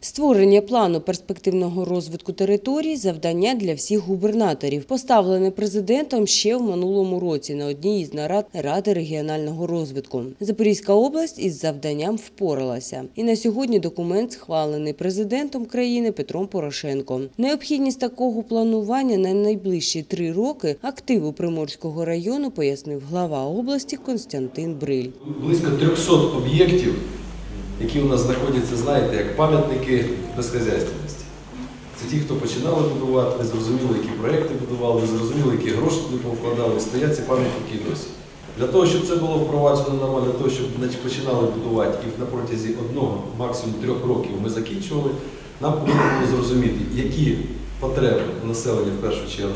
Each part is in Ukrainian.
Створення плану перспективного розвитку територій – завдання для всіх губернаторів, поставлене президентом ще в минулому році на одній із нарад Ради регіонального розвитку. Запорізька область із завданням впоралася. І на сьогодні документ схвалений президентом країни Петром Порошенком. Необхідність такого планування на найближчі три роки активу Приморського району пояснив глава області Константин Бриль. Близько 300 об'єктів, які у нас знаходяться, знаєте, як пам'ятники безхазяйственності. Це ті, хто починали будувати, не зрозуміли, які проекти будували, не зрозуміли, які гроші туди повкладали, стоять ці пам'ятники досі. Для того, щоб це було впроваджено нормально, для того, щоб починали будувати і на протязі одного, максимум трьох років ми закінчували, нам потрібно зрозуміти, які потреби населення в першу чергу,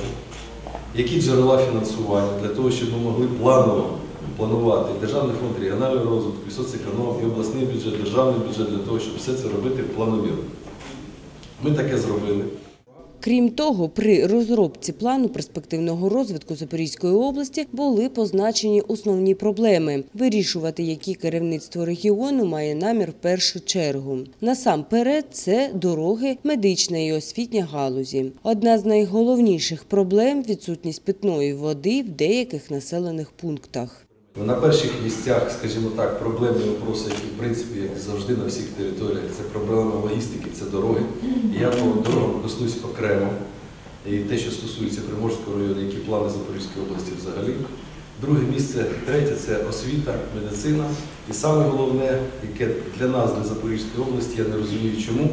які джерела фінансування для того, щоб ми могли планово планувати Державний фонд регіонального розвитку, і соцеконом, і обласний бюджет, державний бюджет для того, щоб все це робити плановірно. Ми таке зробили. Крім того, при розробці плану перспективного розвитку Запорізької області були позначені основні проблеми, вирішувати, які керівництво регіону має намір в першу чергу. Насамперед, це дороги, медична і освітня галузі. Одна з найголовніших проблем відсутність питної води в деяких населених пунктах. На перших місцях, скажімо так, проблемні вопроси, які в принципі завжди на всіх територіях, це проблема логістики, це дороги. І я по дорогам коснусь окремо. І те, що стосується Приморського району, які плани Запорізької області взагалі. Друге місце, третє це освіта, медицина. І саме головне, яке для нас, для Запорізької області, я не розумію, чому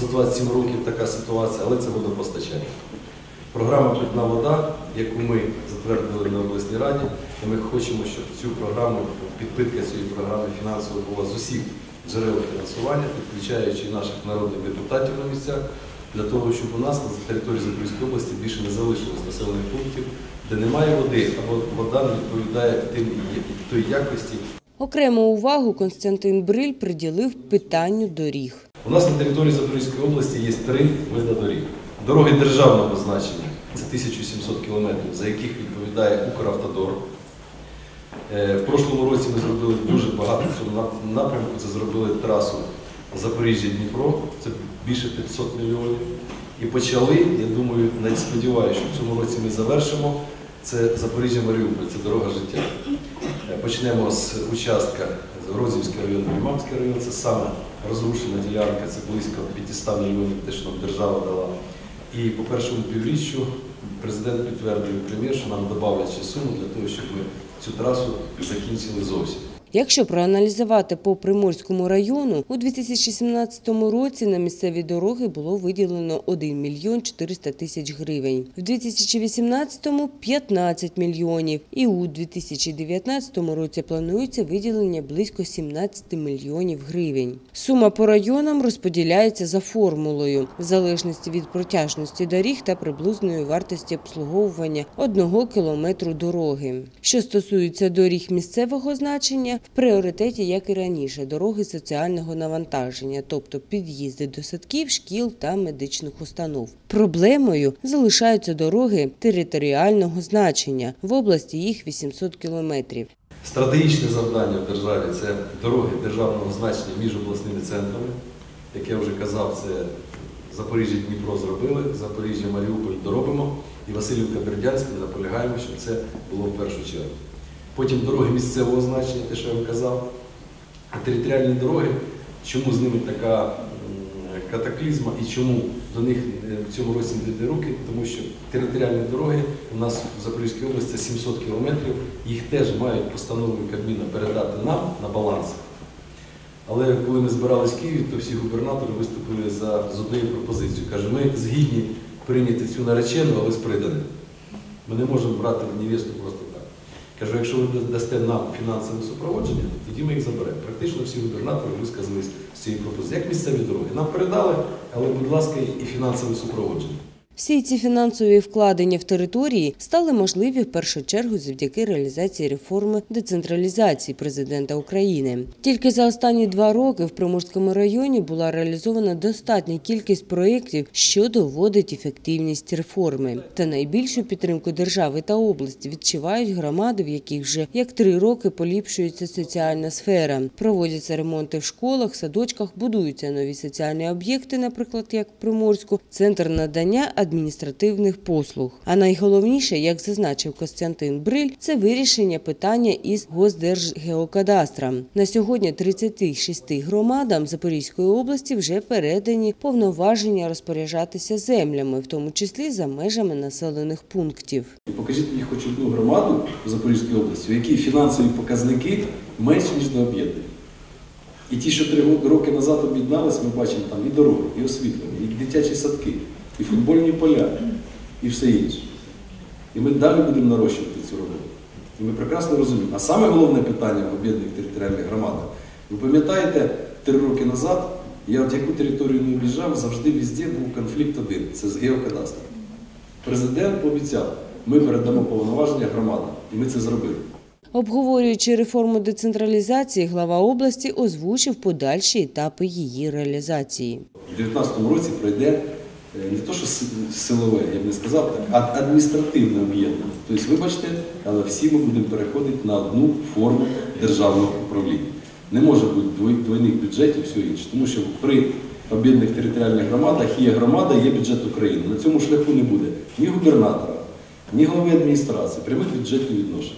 за 27 років така ситуація, але це водопостачання. Програма Питна вода, яку ми затвердили на обласній раді, і ми хочемо, щоб цю програму, підпитка цієї програми фінансово була з усіх джерел фінансування, підключаючи наших народних депутатів на місцях, для того, щоб у нас на території Запорізької області більше не залишилось населених пунктів, де немає води, або вода не відповідає тим той якості. Окрему увагу Константин Бриль приділив питанню доріг. У нас на території Запорізької області є три види доріг. Дороги державного значення це 1700 кілометрів, за яких відповідає Укравтодор. Е, В прошлому році ми зробили дуже багато в цьому напрямку. Це зробили трасу Запоріжжя-Дніпро, це більше 500 мільйонів. І почали, я думаю, навіть сподіваюся, що в цьому році ми завершимо. Це Запоріжжя-Маріуполь, це дорога життя. Е, Почнемо з участка Грозівський район, Ліманський район. Це саме розрушена ділянка, це близько 500 мільйонів, те, що нам держава дала. І по першому півріччю президент підтвердив прем'єр, що нам додавлять суму для того, щоб ми цю трасу закінчили зовсім. Якщо проаналізувати по Приморському району, у 2017 році на місцеві дороги було виділено 1 мільйон 400 тисяч гривень, в 2018 – 15 мільйонів і у 2019 році планується виділення близько 17 мільйонів гривень. Сума по районам розподіляється за формулою в залежності від протяжності доріг та приблизної вартості обслуговування одного кілометру дороги. Що стосується доріг місцевого значення, в пріоритеті, як і раніше, дороги соціального навантаження, тобто під'їзди до садків, шкіл та медичних установ. Проблемою залишаються дороги територіального значення. В області їх 800 кілометрів. Стратегічне завдання в державі це дороги державного значення між обласними центрами. Як я вже казав, це Запоріжжя Дніпро зробили, Запоріжжя Маріуполь доробимо. І Васильівка Бердянська наполягаємо, щоб це було в першу чергу. Потім дороги місцевого значення, те, що я казав. Територіальні дороги, чому з ними така катаклізма і чому до них е, в цьому році не йде руки, тому що територіальні дороги у нас в Запорізькій області 700 кілометрів, їх теж мають постановою Кабміна передати нам на баланс. Але коли ми збирались в Києві, то всі губернатори виступили за, з однією пропозицією. Каже, ми згідні прийняти цю наречену, але з приданим. Ми не можемо брати невесту просто. Кажу, якщо ви дасте нам фінансове супроводження, тоді ми їх заберемо. Практично всі губернатори висказались з цієї пропозиції. Як місцеві дороги. Нам передали, але, будь ласка, і фінансове супроводження. Всі ці фінансові вкладення в території стали можливі в першу чергу завдяки реалізації реформи децентралізації президента України. Тільки за останні два роки в Приморському районі була реалізована достатня кількість проєктів, що доводить ефективність реформи. Та найбільшу підтримку держави та області відчувають громади, в яких вже як три роки поліпшується соціальна сфера. Проводяться ремонти в школах, садочках, будуються нові соціальні об'єкти, наприклад, як в Приморську, центр надання адміністративних послуг. А найголовніше, як зазначив Костянтин Бриль, це вирішення питання із Госдержгеокадастра. На сьогодні 36 громадам Запорізької області вже передані повноваження розпоряджатися землями, в тому числі за межами населених пунктів. Покажіть мені хоч одну громаду в Запорізькій області, у якій фінансові показники менші, ніж до об'єднання. І ті, що три роки назад об'єдналися, ми бачимо там і дороги, і освітлення, і дитячі садки, і футбольні поля, і все інше. І ми далі будемо нарощувати цю роботу. І ми прекрасно розуміємо. А саме головне питання в об'єднаних територіальних громадах. Ви пам'ятаєте, три роки назад я от яку територію не об'їжджав, завжди везде був конфлікт один це з геокадастром. Президент пообіцяв, ми передамо повноваження громадам, і ми це зробили. Обговорюючи реформу децентралізації, глава області озвучив подальші етапи її реалізації. У 2019 році пройде не то, що силове, я б не сказав а адміністративне об'єднання. Тобто, вибачте, але всі ми будемо переходити на одну форму державного управління. Не може бути двойних бюджетів і все інше, тому що при об'єднаних територіальних громадах є громада, є бюджет України. На цьому шляху не буде ні губернатора, ні голови адміністрації, прямих бюджетних відношень.